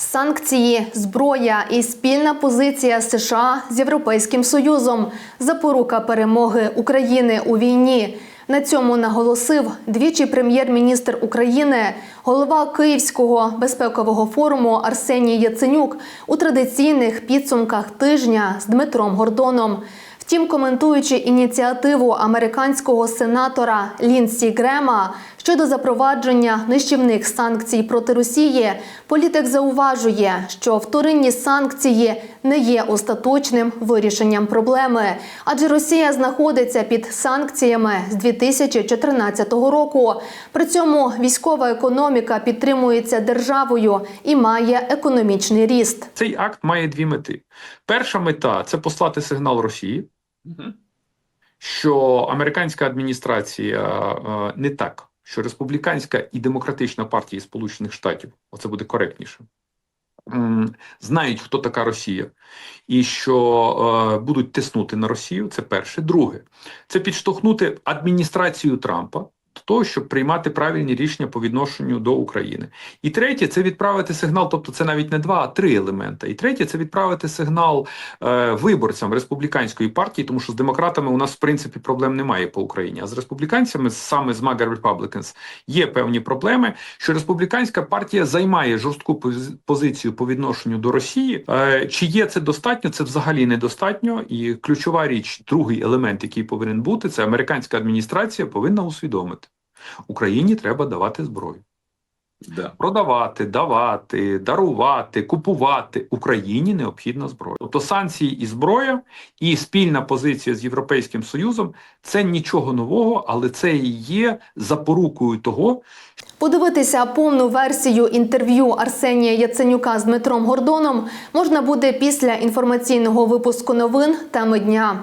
Санкції, зброя і спільна позиція США з Європейським Союзом запорука перемоги України у війні. На цьому наголосив двічі прем'єр-міністр України, голова Київського безпекового форуму Арсеній Яценюк у традиційних підсумках тижня з Дмитром Гордоном. Втім, коментуючи ініціативу американського сенатора Лінсі Грема щодо запровадження нищівних санкцій проти Росії, політик зауважує, що вторинні санкції не є остаточним вирішенням проблеми, адже Росія знаходиться під санкціями з 2014 року. При цьому військова економіка підтримується державою і має економічний ріст. Цей акт має дві мети. Перша мета це послати сигнал Росії, що американська адміністрація е, не так, що республіканська і демократична партії Сполучених Штатів, оце буде коректніше, знають, хто така Росія, і що е, будуть тиснути на Росію. Це перше. Друге, це підштовхнути адміністрацію Трампа. Того, щоб приймати правильні рішення по відношенню до України, і третє це відправити сигнал. Тобто, це навіть не два, а три елемента. І третє це відправити сигнал е, виборцям республіканської партії, тому що з демократами у нас в принципі проблем немає по Україні. А з республіканцями, саме з MAGA Republicans, є певні проблеми. Що республіканська партія займає жорстку позицію по відношенню до Росії. Е, чи є це достатньо? Це взагалі недостатньо. І ключова річ, другий елемент, який повинен бути, це американська адміністрація повинна усвідомити. Україні треба давати зброю. Да. Продавати, давати, дарувати, купувати Україні необхідна зброя. Тобто санкції і зброя, і спільна позиція з Європейським Союзом це нічого нового, але це і є запорукою того, Подивитися повну версію інтерв'ю Арсенія Яценюка з Дмитром Гордоном можна буде після інформаційного випуску новин теми дня.